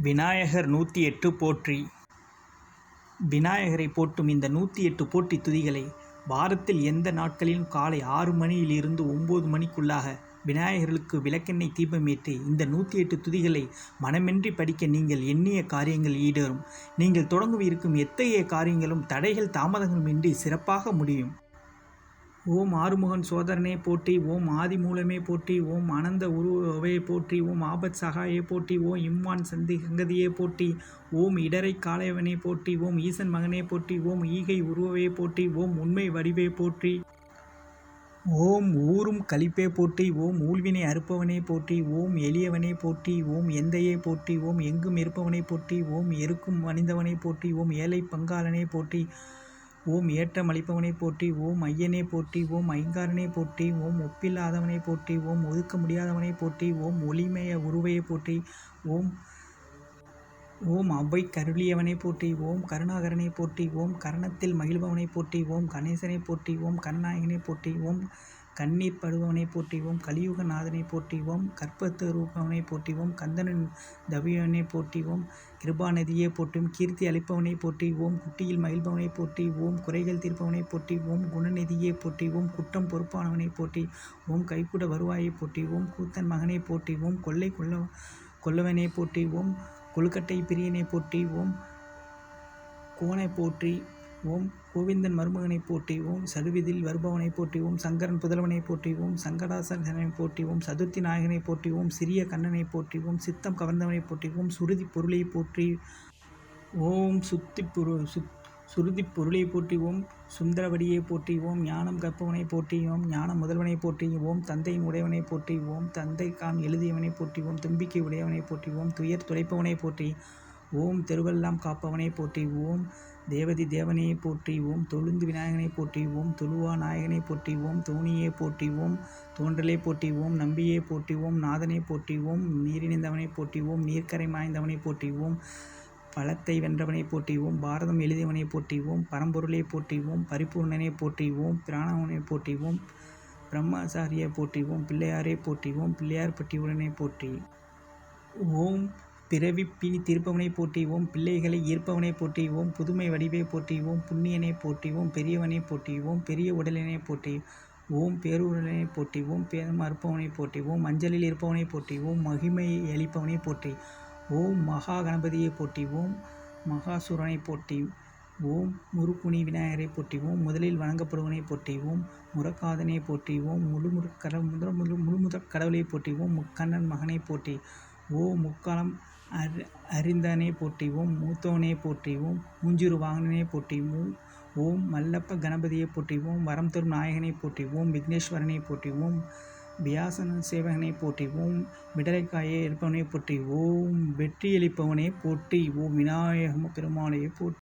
விநாயகர் நூற்றி எட்டு போற்றி. விநாயகரை போற்றும் இந்த நூற்றி எட்டு போட்டி துதிகளை வாரத்தில் எந்த நாட்களிலும் காலை ஆறு மணியிலிருந்து ஒம்பது மணிக்குள்ளாக விநாயகர்களுக்கு விளக்கெண்ணெய் தீபமேற்றி இந்த நூற்றி எட்டு துதிகளை மனமின்றி படிக்க நீங்கள் எண்ணிய காரியங்கள் ஈடேறும். நீங்கள் தொடங்கவிருக்கும் எத்தகைய காரியங்களும் தடைகள் தாமதங்களுமின்றி சிறப்பாக முடியும். ஓம் ஆறுமுகன் சோதரனே போற்றி ஓம் ஆதி மூலமே போற்றி ஓம் அனந்த உருவே போற்றி ஓம் ஆபத் சகாயே போற்றி ஓம் இம்மான் சந்தி சங்கதியே போற்றி ஓம் இடரை காளையவனே போற்றி ஓம் ஈசன் மகனே போற்றி ஓம் ஈகை உருவவே போற்றி ஓம் உண்மை வடிவே போற்றி ஓம் ஊரும் கழிப்பே போற்றி ஓம் ஊழ்வினை அறுப்பவனே போற்றி ஓம் எளியவனே போற்றி ஓம் எந்தையே போற்றி ஓம் எங்கும் இருப்பவனே போற்றி ஓம் எருக்கும் அணிந்தவனே போற்றி ஓம் ஏழை பங்காளனே போற்றி ஓம் ஏற்றம் அளிப்பவனை போற்றி ஓம் ஐயனே போற்றி ஓம் ஐங்காரனே போற்றி ஓம் ஒப்பில்லாதவனை போற்றி ஓம் ஒதுக்க முடியாதவனை போற்றி ஓம் ஒளிமய உருவையை போற்றி ஓம் ஓம் அவ்வை கருளியவனை போற்றி ஓம் கருணாகரனை போற்றி ஓம் கரணத்தில் மகிழ்பவனை போற்றி ஓம் கணேசனை போற்றி ஓம் கருணாயகனை போற்றி ஓம் கண்ணீர் படுபவனை போற்றிவோம் கலியுக நாதனை போற்றிவோம் கற்பத்து ரூபவனை போற்றிவோம் கந்தனின் தவியவனை போற்றிவோம் கிருபாநதியை போற்றும் கீர்த்தி அளிப்பவனை போற்றிவோம் குட்டியில் மகிழ்பவனை போற்றிவோம் ஓம் குறைகள் தீர்ப்பவனை போற்றிவோம் ஓம் போற்றிவோம் ஓம் குற்றம் பொறுப்பானவனை போற்றி ஓம் கைக்கூட வருவாயை போற்றிவோம் ஓம் கூத்தன் மகனை போற்றிவோம் ஓம் கொள்ளை கொள்ள கொல்லவனை போற்றிவோம் ஓம் கொழுக்கட்டை பிரியனை போற்றிவோம் ஓம் கோனை போற்றி ஓம் கோவிந்தன் மருமகனை போற்றி ஓம் சடுவிதில் வருபவனை போற்றி ஓம் சங்கரன் புதல்வனை போற்றி ஓம் சங்கடாசனை போற்றி ஓம் சதுர்த்தி நாயகனை போற்றி ஓம் சிறிய கண்ணனை போற்றி ஓம் சித்தம் கவர்ந்தவனை போற்றி ஓம் சுருதி பொருளை போற்றி ஓம் சுத்தி பொரு சுத் சுருதி பொருளை போற்றி ஓம் சுந்தரவடியை போற்றி ஓம் ஞானம் கற்பவனை போற்றி ஓம் ஞானம் முதல்வனை போற்றி ஓம் தந்தையின் உடையவனை போற்றி ஓம் தந்தை காம் எழுதியவனை போற்றி ஓம் தும்பிக்கை உடையவனை போற்றி ஓம் துயர் துடைப்பவனை போற்றி ஓம் தெருவெல்லாம் காப்பவனை போற்றி ஓம் தேவதி தேவனையை போற்றி ஓம் தொழுந்து விநாயகனை போற்றி ஓம் தொழுவா நாயகனை போற்றி ஓம் தோணியை போற்றி ஓம் தோன்றலை போற்றி ஓம் நம்பியை போற்றி ஓம் நாதனை போற்றி ஓம் நீரிணைந்தவனை போற்றி ஓம் நீர்க்கரை மாய்ந்தவனை போற்றி ஓம் பழத்தை வென்றவனை போற்றிவோம் பாரதம் எழுதியவனை போற்றிவோம் பரம்பொருளை போற்றிவோம் பரிபூர்ணனை போற்றிவோம் பிராணவனை போற்றிவோம் ஓம் பிரம்மாச்சாரியை போற்றி பிள்ளையாரை போற்றிவோம் பிள்ளையார் பட்டியுடனை போற்றி. ஓம் பிறவி பிணி தீர்ப்பவனை போற்றிவோம் பிள்ளைகளை ஈர்ப்பவனை போற்றிவோம் புதுமை வடிவை போற்றிவோம் புண்ணியனை போற்றிவோம் பெரியவனை போற்றிவோம் பெரிய உடலினை போற்றி ஓம் பேருடனை போற்றிவோம் பேதம் அறுப்பவனை போற்றிவோம் மஞ்சளில் இருப்பவனை போற்றிவோம் மகிமையை அளிப்பவனை போற்றி ஓம் மகா கணபதியை போற்றிவோம் மகாசுரனை போற்றி ஓம் முருக்குனி விநாயகரை போற்றிவோம் முதலில் வணங்கப்படுவனை போற்றிவோம் முறக்காதனை போற்றிவோம் முழுமுறு கடவுள் முதல் முழு முழுமுதற் கடவுளை போற்றிவோம் முக்கண்ணன் மகனை போற்றி ஓ முக்காலம் அறி அறிந்தனை போற்றிவோம் மூத்தோனே போற்றிவோம் மூஞ்சிறு வாகனனை போற்றிவோம் ஓம் மல்லப்ப கணபதியை போற்றிவோம் வரம் தரும் நாயகனை போற்றிவோம் விக்னேஸ்வரனை போற்றிவோம் வியாசன சேவகனை போற்றிவோம் விடலைக்காயை இருப்பவனை போற்றி ஓம் வெற்றியளிப்பவனை போற்றி ஓம் விநாயகம பெருமானையை போற்றி